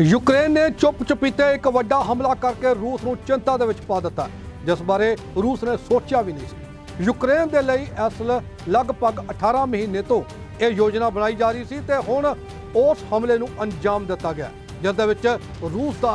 Ukraine ਨੇ ਚੁੱਪ ਚੁਪੀਤੇ ਇੱਕ ਵੱਡਾ ਹਮਲਾ ਕਰਕੇ ਰੂਸ ਨੂੰ ਚਿੰਤਾ ਦੇ ਵਿੱਚ ਪਾ ਦਿੱਤਾ, ਜਿਸ ਬਾਰੇ ਰੂਸ ਨੇ ਸੋਚਿਆ ਵੀ ਨਹੀਂ ਸੀ। ਯੂਕਰੇਨ ਦੇ ਲਈ ਅਸਲ ਲਗਭਗ 18 ਮਹੀਨੇ ਤੋਂ ਇਹ ਯੋਜਨਾ ਬਣਾਈ ਜਾ ਰਹੀ ਸੀ ਤੇ ਹੁਣ ਉਸ ਹਮਲੇ ਨੂੰ ਅੰਜਾਮ ਦਿੱਤਾ ਗਿਆ ਜਿਸ ਦੇ ਵਿੱਚ ਰੂਸ ਦਾ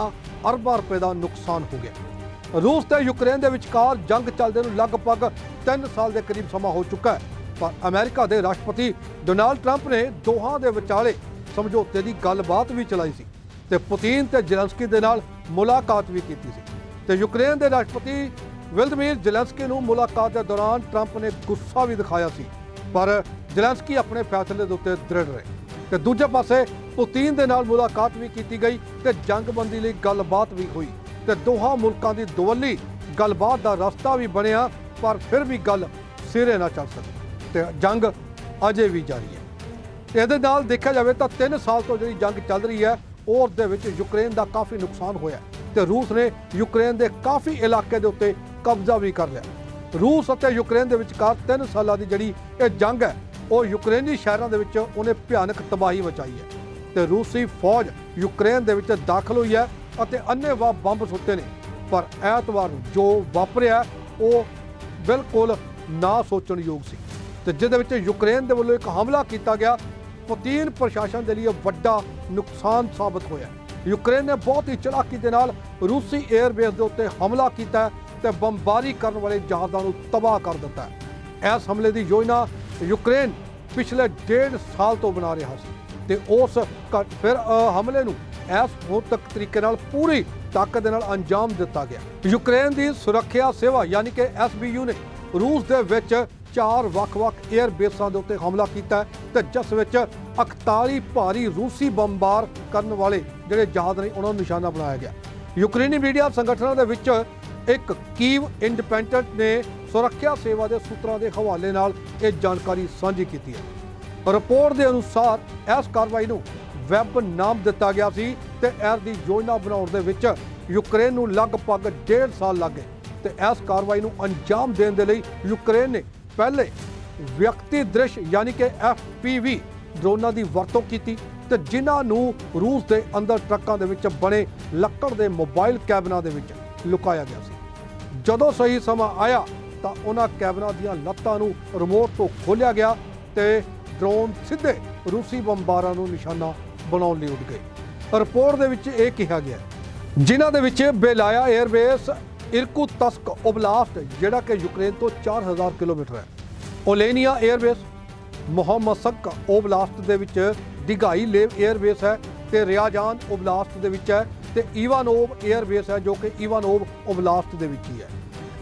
ਅਰਬਾਂ ਰੁਪਏ ਦਾ ਨੁਕਸਾਨ ਹੋ ਗਿਆ। ਰੂਸ ਤੇ ਯੂਕਰੇਨ ਦੇ ਵਿਚਕਾਰ ਜੰਗ ਚੱਲਦੇ ਨੂੰ ਲਗਭਗ 3 ਸਾਲ ਦੇ ਕਰੀਬ ਸਮਾਂ ਹੋ ਚੁੱਕਾ ਹੈ, ਪਰ ਅਮਰੀਕਾ ਦੇ ਰਾਸ਼ਟਰਪਤੀ ਡੋਨਾਲਡ ਟਰੰਪ ਨੇ ਦੋਹਾਂ ਦੇ ਵਿਚਾਲੇ ਸਮਝੌਤੇ ਦੀ ਗੱਲਬਾਤ ਵੀ ਚਲਾਈ ਸੀ। ਤੇ ਪੁਤਿਨ ਤੇ ਜ਼ੈਲੈਂਸਕੀ ਦੇ ਨਾਲ ਮੁਲਾਕਾਤ ਵੀ ਕੀਤੀ ਸੀ। ਤੇ ਯੂਕਰੇਨ ਦੇ ਰਾਸ਼ਟਰਪਤੀ ਵਿਲਦਮੀਰ ਜ਼ੈਲੈਂਸਕੀ ਨੂੰ ਮੁਲਾਕਾਤ ਦੇ ਦੌਰਾਨ ਟਰੰਪ ਨੇ ਗੁੱਸਾ ਵੀ ਦਿਖਾਇਆ ਸੀ, ਪਰ ਜ਼ੈਲੈਂਸਕੀ ਆਪਣੇ ਫੈਸਲੇ ਦੇ ਉੱਤੇ ਦ੍ਰਿੜ ਰਹੇ। ਤੇ ਦੂਜੇ ਪਾਸੇ ਪੁਤਿਨ ਦੇ ਨਾਲ ਮੁਲਾਕਾਤ ਵੀ ਕੀਤੀ ਗਈ ਤੇ ਜੰਗਬੰਦੀ ਲਈ ਗੱਲਬਾਤ ਵੀ ਹੋਈ ਤੇ ਦੋਹਾਂ ਮੁਲਕਾਂ ਦੀ ਦੁਵੱਲੀ, ਗੱਲਬਾਤ ਦਾ ਰਸਤਾ ਵੀ ਬਣਿਆ, ਪਰ ਫਿਰ ਵੀ ਗੱਲ ਸਿਰੇ ਨਾ ਚੱਲ ਸਕੀ ਤੇ ਜੰਗ ਅਜੇ ਵੀ ਜਾਰੀ ਹੈ। ਇਹਦੇ ਨਾਲ ਦੇਖਿਆ ਜਾਵੇ ਤਾਂ 3 ਸਾਲ ਤੋਂ ਜਿਹੜੀ ਜੰਗ ਚੱਲ ਰਹੀ ਹੈ ਉਸ ਦੇ ਵਿੱਚ ਯੂਕਰੇਨ ਦਾ ਕਾਫੀ ਨੁਕਸਾਨ ਹੋਇਆ ਤੇ ਰੂਸ ਨੇ ਯੂਕਰੇਨ ਦੇ ਕਾਫੀ ਇਲਾਕੇ ਦੇ ਉੱਤੇ ਕਬਜ਼ਾ ਵੀ ਕਰ ਲਿਆ ਰੂਸ ਅਤੇ ਯੂਕਰੇਨ ਦੇ ਵਿਚਕਾਰ 3 ਸਾਲਾਂ ਦੀ ਜਿਹੜੀ ਇਹ ਜੰਗ ਹੈ, ਉਹ ਯੂਕਰੇਨੀ ਸ਼ਹਿਰਾਂ ਦੇ ਵਿੱਚ ਉਹਨੇ ਭਿਆਨਕ ਤਬਾਹੀ ਮਚਾਈ ਹੈ ਤੇ ਰੂਸੀ ਫੌਜ ਯੂਕਰੇਨ ਦੇ ਵਿੱਚ ਦਾਖਲ ਹੋਈ ਹੈ ਅਤੇ ਅੰਨ੍ਹੇਵਾਹ ਬੰਬ ਸੁੱਟੇ ਨੇ। ਪਰ ਐਤਵਾਰ ਨੂੰ ਜੋ ਵਾਪਰਿਆ, ਉਹ ਬਿਲਕੁਲ ਨਾ ਸੋਚਣ ਯੋਗ ਸੀ ਤੇ ਜਿਹਦੇ ਵਿੱਚ ਯੂਕਰੇਨ ਦੇ ਵੱਲੋਂ ਇੱਕ ਹਮਲਾ ਕੀਤਾ ਗਿਆ ਪੁਤਿਨ ਪ੍ਰਸ਼ਾਸਨ ਦੇ ਲਈ ਵੱਡਾ ਨੁਕਸਾਨ ਸਾਬਤ ਹੋਇਆ ਯੂਕਰੇਨ ਨੇ ਬਹੁਤ ਹੀ ਚਲਾਕੀ ਦੇ ਨਾਲ ਰੂਸੀ 에ਅਰਬੇਸ ਦੇ ਉੱਤੇ ਹਮਲਾ ਕੀਤਾ ਤੇ ਬੰਬਾਰੀ ਕਰਨ ਵਾਲੇ ਜਹਾਜ਼ਾਂ ਨੂੰ ਤਬਾਹ ਕਰ ਦਿੱਤਾ ਇਸ ਹਮਲੇ ਦੀ ਯੋਜਨਾ ਯੂਕਰੇਨ ਪਿਛਲੇ ਡੇਢ ਸਾਲ ਤੋਂ ਬਣਾ ਰਿਹਾ ਸੀ ਤੇ ਉਸ ਕ- ਫਿਰ ਹਮਲੇ ਨੂੰ ਇਸ ਹੁਣ ਤੱਕ ਤਰੀਕੇ ਨਾਲ ਪੂਰੀ ਤਾਕਤ ਦੇ ਨਾਲ ਅੰਜਾਮ ਦਿੱਤਾ ਗਿਆ। ਯੂਕਰੇਨ ਦੀ ਸੁਰੱਖਿਆ ਸੇਵਾ ਯਾਨੀ ਕਿ ਐਸਬੀਯੂ ਨੇ ਰੂਸ ਦੇ ਵਿੱਚ ਚਾਰ ਵੱਖ-ਵੱਖ 에ਅਰ ਬੇਸਾਂ ਦੇ ਉੱਤੇ ਹਮਲਾ ਕੀਤਾ ਹੈ ਤੇ ਜਿਸ ਵਿੱਚ 41 ਭਾਰੀ ਰੂਸੀ ਬੰਬਾਰ ਕਰਨ ਵਾਲੇ ਜਿਹੜੇ ਜਹਾਜ਼ ਨੇ, ਉਹਨਾਂ ਨੂੰ ਨਿਸ਼ਾਨਾ ਬਣਾਇਆ ਗਿਆ। ਯੂਕਰੇਨੀ ਮੀਡੀਆ ਸੰਗਠਨਾਂ ਦੇ ਵਿੱਚ ਇੱਕ ਕੀਵ ਇੰਡੀਪੈਂਡੈਂਟ ਨੇ ਸੁਰੱਖਿਆ ਸੇਵਾ ਦੇ ਸੂਤਰਾਂ ਦੇ ਹਵਾਲੇ ਨਾਲ ਇਹ ਜਾਣਕਾਰੀ ਸਾਂਝੀ ਕੀਤੀ ਹੈ। ਰਿਪੋਰਟ ਦੇ ਅਨੁਸਾਰ ਇਸ ਕਾਰਵਾਈ ਨੂੰ ਵੈਬ ਨਾਮ ਦਿੱਤਾ ਗਿਆ ਸੀ ਤੇ ਇਸ ਦੀ ਯੋਜਨਾ ਬਣਾਉਣ ਦੇ ਵਿੱਚ ਯੂਕਰੇਨ ਨੂੰ ਲਗਭਗ 1.5 ਸਾਲ ਲੱਗੇ ਤੇ ਇਸ ਕਾਰਵਾਈ ਨੂੰ ਅੰਜਾਮ ਦੇਣ ਦੇ ਲਈ ਯੂਕਰੇਨ ਨੇ ਪਹਿਲੇ ਵਿਅਕਤੀ ਦ੍ਰਿਸ਼ ਯਾਨੀ ਕਿ FPV ਡਰੋਨਾਂ ਦੀ ਵਰਤੋਂ ਕੀਤੀ ਤੇ ਜਿਨ੍ਹਾਂ ਨੂੰ ਰੂਸ ਦੇ ਅੰਦਰ ਟਰੱਕਾਂ ਦੇ ਵਿੱਚ ਬਣੇ ਲੱਕੜ ਦੇ ਮੋਬਾਈਲ ਕੈਬਨਾਂ ਦੇ ਵਿੱਚ ਲੁਕਾਇਆ ਗਿਆ ਸੀ। ਜਦੋਂ ਸਹੀ ਸਮਾਂ ਆਇਆ ਤਾਂ ਉਹਨਾਂ ਕੈਬਨਾਂ ਦੀਆਂ ਲੱਤਾਂ ਨੂੰ ਰਿਮੋਟ ਤੋਂ ਖੋਲ੍ਹਿਆ ਗਿਆ ਤੇ ਡਰੋਨ ਸਿੱਧੇ ਰੂਸੀ ਬੰਬਾਰਾਂ ਨੂੰ ਨਿਸ਼ਾਨਾ ਬਣਾਉਣ ਲਈ ਉੱਡ ਗਏ। ਰਿਪੋਰਟ ਦੇ ਵਿੱਚ ਇਹ ਕਿਹਾ ਗਿਆ ਜਿਨ੍ਹਾਂ ਦੇ ਵਿੱਚ ਬੇਲਾਇਆ 에ਅਰਬੇਸ ਇਰਕੂ ਤਸਕ ਓਬਲਾਸਟ, ਜਿਹੜਾ ਕਿ ਯੂਕਰੇਨ ਤੋਂ 4000 ਕਿਲੋਮੀਟਰ ਹੈ। ਓਲੇਨੀਆ 에ਅਰਬੇਸ ਮੁਹੰਮਦਸਕ ਓਬਲਾਸਟ ਦੇ ਵਿੱਚ ਦਿਗਾਈ ਲੇਵ 에ਅਰਬੇਸ ਹੈ ਤੇ ਰਿਆਜਾਨ ਓਬਲਾਸਟ ਦੇ ਵਿੱਚ ਹੈ ਤੇ ਇਵਾਨੋਵ 에ਅਰਬੇਸ ਹੈ ਜੋ ਕਿ ਇਵਾਨੋਵ ਓਬਲਾਸਟ ਦੇ ਵਿੱਚ ਹੀ ਹੈ।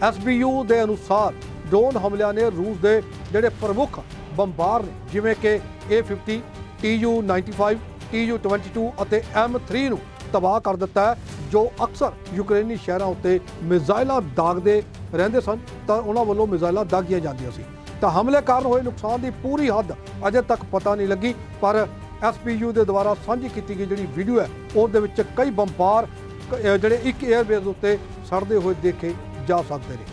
ਐਸਬੀਯੂ ਦੇ ਅਨੁਸਾਰ ਡਰੋਨ ਹਮਲਿਆਂ ਨੇ ਰੂਸ ਦੇ ਜਿਹੜੇ ਪ੍ਰਮੁੱਖ ਬੰਬਾਰ ਨੇ, ਜਿਵੇਂ ਕਿ A50 TU95 TU22 ਅਤੇ M3 ਨੂੰ ਤਬਾਹ ਕਰ ਦਿੱਤਾ ਹੈ, ਜੋ ਅਕਸਰ ਯੂਕਰੇਨੀ ਸ਼ਹਿਰਾਂ ਉੱਤੇ ਮਿਜ਼ਾਈਲਾਂ ਦਾਗਦੇ ਰਹਿੰਦੇ ਸਨ, ਤਾਂ ਉਹਨਾਂ ਵੱਲੋਂ ਮਿਜ਼ਾਈਲਾਂ ਦਾਗੀਆਂ ਜਾਂਦੀਆਂ ਸੀ। ਤਾਂ ਹਮਲੇ ਕਾਰਨ ਹੋਏ ਨੁਕਸਾਨ ਦੀ ਪੂਰੀ ਹੱਦ ਅਜੇ ਤੱਕ ਪਤਾ ਨਹੀਂ ਲੱਗੀ, ਪਰ ਐਸਪੀਯੂ ਦੇ ਦੁਆਰਾ ਸਾਂਝੀ ਕੀਤੀ ਗਈ ਜਿਹੜੀ ਵੀਡੀਓ ਹੈ, ਉਹਦੇ ਵਿੱਚ ਕਈ ਬੰਬਾਰ ਜਿਹੜੇ ਇੱਕ 에ਅਰਬੇਸ ਉੱਤੇ ਸੜਦੇ ਹੋਏ ਦੇਖੇ ਜਾ ਸਕਦੇ ਨੇ।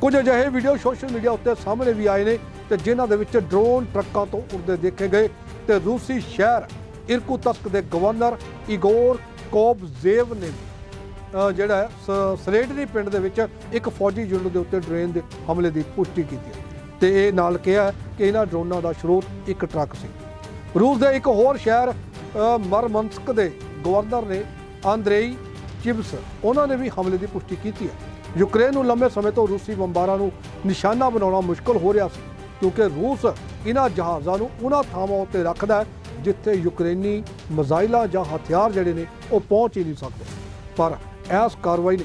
ਕੁਝ ਅਜਿਹੇ ਵੀਡੀਓ ਸੋਸ਼ਲ ਮੀਡੀਆ ਉੱਤੇ ਸਾਹਮਣੇ ਵੀ ਆਏ ਨੇ ਤੇ ਜਿਨ੍ਹਾਂ ਦੇ ਵਿੱਚ ਡਰੋਨ ਟਰੱਕਾਂ ਤੋਂ ਉੜਦੇ ਦੇਖੇ ਗਏ ਤੇ ਰੂਸੀ ਸ਼ਹਿਰ ਇਰਕੂਤਸਕ ਦੇ ਗਵਰਨਰ ਇਗੋਰ ਕੋਬਜ਼ੇਵ ਨੇ ਅਹ ਜਿਹੜਾ ਹੈ ਸ- ਸਲੇਟਰੀ ਪਿੰਡ ਦੇ ਵਿੱਚ ਇੱਕ ਫੌਜੀ ਯੂਨਿਟ ਦੇ ਉੱਤੇ ਡਰੇਨ ਦੇ ਹਮਲੇ ਦੀ ਪੁਸ਼ਟੀ ਕੀਤੀ ਹੈ। ਤੇ ਇਹ ਨਾਲ ਕਿਹਾ ਕਿ ਇਹਨਾਂ ਡਰੋਨਾਂ ਦਾ ਸਰੋਤ ਇੱਕ ਟਰੱਕ ਸੀ। ਰੂਸ ਦੇ ਇੱਕ ਹੋਰ ਸ਼ਹਿਰ ਅਹ, ਮਰਮੰਸਕ ਦੇ ਗਵਰਨਰ ਨੇ ਆਂਦਰੇਈ ਚਿਬਸ ਉਹਨਾਂ ਨੇ ਵੀ ਹਮਲੇ ਦੀ ਪੁਸ਼ਟੀ ਕੀਤੀ ਹੈ। ਯੂਕਰੇਨ ਨੂੰ ਲੰਬੇ ਸਮੇਂ ਤੋਂ ਰੂਸੀ ਬੰਬਾਰਾਂ ਨੂੰ ਨਿਸ਼ਾਨਾ ਬਣਾਉਣਾ ਮੁਸ਼ਕਲ ਹੋ ਰਿਹਾ ਸੀ ਕਿਉਂਕਿ ਰੂਸ ਇਹਨਾਂ ਜਹਾਜ਼ਾਂ ਨੂੰ ਉਹਨਾਂ ਥਾਵਾਂ ਉੱਤੇ ਰੱਖਦਾ ਜਿੱਥੇ ਯੂਕਰੇਨੀ ਮਜ਼ਾਈਲਾਂ ਜਾਂ ਹਥਿਆਰ ਜਿਹੜੇ ਨੇ, ਉਹ ਪਹੁੰਚ ਹੀ ਨਹੀਂ ਸਕਦੇ। ਪਰ ਇਸ ਕਾਰਵਾਈ ਨੇ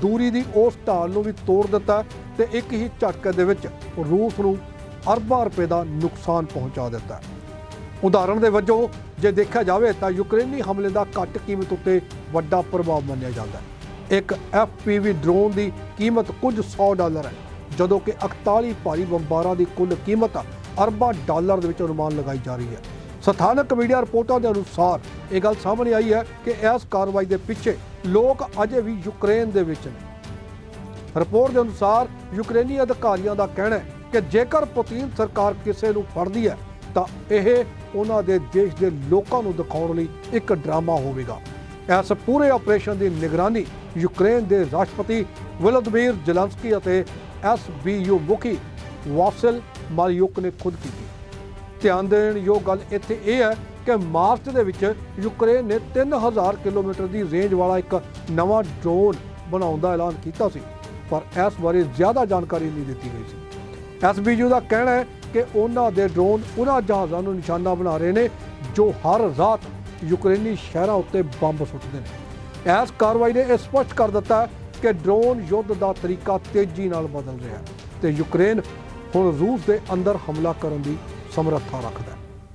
ਦੂਰੀ ਦੀ ਉਸ ਢਾਲ ਨੂੰ ਵੀ ਤੋੜ ਦਿੱਤਾ ਤੇ ਇੱਕ ਹੀ ਝਟਕੇ ਦੇ ਵਿੱਚ ਰੂਸ ਨੂੰ ਅਰਬਾਂ ਰੁਪਏ ਦਾ ਨੁਕਸਾਨ ਪਹੁੰਚਾ ਦਿੱਤਾ। ਉਦਾਹਰਣ ਦੇ ਵਜੋਂ, ਜੇ ਦੇਖਿਆ ਜਾਵੇ ਤਾਂ ਯੂਕਰੇਨੀ ਹਮਲੇ ਦਾ ਘੱਟ ਕੀਮਤ ਉੱਤੇ ਵੱਡਾ ਪ੍ਰਭਾਵ ਮੰਨਿਆ ਜਾਂਦਾ ਹੈ। ਇੱਕ FPV ਡਰੋਨ ਦੀ ਕੀਮਤ ਕੁਝ 100 ਡਾਲਰ ਹੈ, ਜਦੋਂ ਕਿ 41 ਭਾਰੀ ਬੰਬਾਰਾਂ ਦੀ ਕੁੱਲ ਕੀਮਤ ਅਰਬਾਂ ਡਾਲਰ ਦੇ ਵਿੱਚ ਅਨੁਮਾਨ ਲਗਾਈ ਜਾ ਰਹੀ ਹੈ। ਸਥਾਨਕ ਮੀਡੀਆ ਰਿਪੋਰਟਾਂ ਦੇ ਅਨੁਸਾਰ ਇਹ ਗੱਲ ਸਾਹਮਣੇ ਆਈ ਹੈ ਕਿ ਇਸ ਕਾਰਵਾਈ ਦੇ ਪਿੱਛੇ ਲੋਕ ਅਜੇ ਵੀ ਯੂਕਰੇਨ ਦੇ ਵਿੱਚ ਨੇ। ਰਿਪੋਰਟ ਦੇ ਅਨੁਸਾਰ ਯੂਕਰੇਨੀ ਅਧਿਕਾਰੀਆਂ ਦਾ ਕਹਿਣਾ ਹੈ ਕਿ ਜੇਕਰ ਪੁਤਿਨ ਸਰਕਾਰ ਕਿਸੇ ਨੂੰ ਫੜਦੀ ਹੈ, ਤਾਂ ਇਹ ਉਹਨਾਂ ਦੇ ਦੇਸ਼ ਦੇ ਲੋਕਾਂ ਨੂੰ ਦਿਖਾਉਣ ਲਈ ਇੱਕ ਡਰਾਮਾ ਹੋਵੇਗਾ। ਇਸ ਪੂਰੇ ਆਪਰੇਸ਼ਨ ਦੀ ਨਿਗਰਾਨੀ ਯੂਕਰੇਨ ਦੇ ਰਾਸ਼ਟਰਪਤੀ ਵਲੋਦੀਮੀਰ ਜ਼ੈਲੈਂਸਕੀ ਅਤੇ ਐਸਬੀਯੂ ਮੁਖੀ ਵਾਸਿਲ ਮਾਰੀਯੁਕ ਨੇ ਖੁਦ ਕੀਤੀ। ਧਿਆਨ ਦੇਣ ਯੋਗ ਗੱਲ ਇੱਥੇ ਇਹ ਹੈ ਕਿ ਮਾਰਚ ਦੇ ਵਿੱਚ ਯੂਕਰੇਨ ਨੇ 3000 ਕਿਲੋਮੀਟਰ ਦੀ ਰੇਂਜ ਵਾਲਾ ਇੱਕ ਨਵਾਂ ਡਰੋਨ ਬਣਾਉਣ ਦਾ ਐਲਾਨ ਕੀਤਾ ਸੀ, ਪਰ ਇਸ ਬਾਰੇ ਜ਼ਿਆਦਾ ਜਾਣਕਾਰੀ ਨਹੀਂ ਦਿੱਤੀ ਗਈ ਸੀ। ਐਸਬੀਯੂ ਦਾ ਕਹਿਣਾ ਹੈ ਕਿ ਉਹਨਾਂ ਦੇ ਡਰੋਨ ਉਹਨਾਂ ਜਹਾਜ਼ਾਂ ਨੂੰ ਨਿਸ਼ਾਨਾ ਬਣਾ ਰਹੇ ਨੇ, ਜੋ ਹਰ ਰਾਤ ਯੂਕਰੇਨੀ ਸ਼ਹਿਰਾਂ ਉੱਤੇ ਬੰਬ ਸੁੱਟਦੇ ਨੇ। ਇਸ ਕਾਰਵਾਈ ਨੇ ਇਹ ਸਪਸ਼ਟ ਕਰ ਦਿੱਤਾ ਕਿ ਡਰੋਨ ਯੁੱਧ ਦਾ ਤਰੀਕਾ ਤੇਜ਼ੀ ਨਾਲ ਬਦਲ ਰਿਹਾ ਹੈ ਤੇ ਯੂਕਰੇਨ ਹੁਣ ਰੂਸ ਦੇ ਅੰਦਰ ਹਮਲਾ ਕਰਨ ਦੀ ਸਮਰੱਥਾ ਰੱਖਦਾ ਹੈ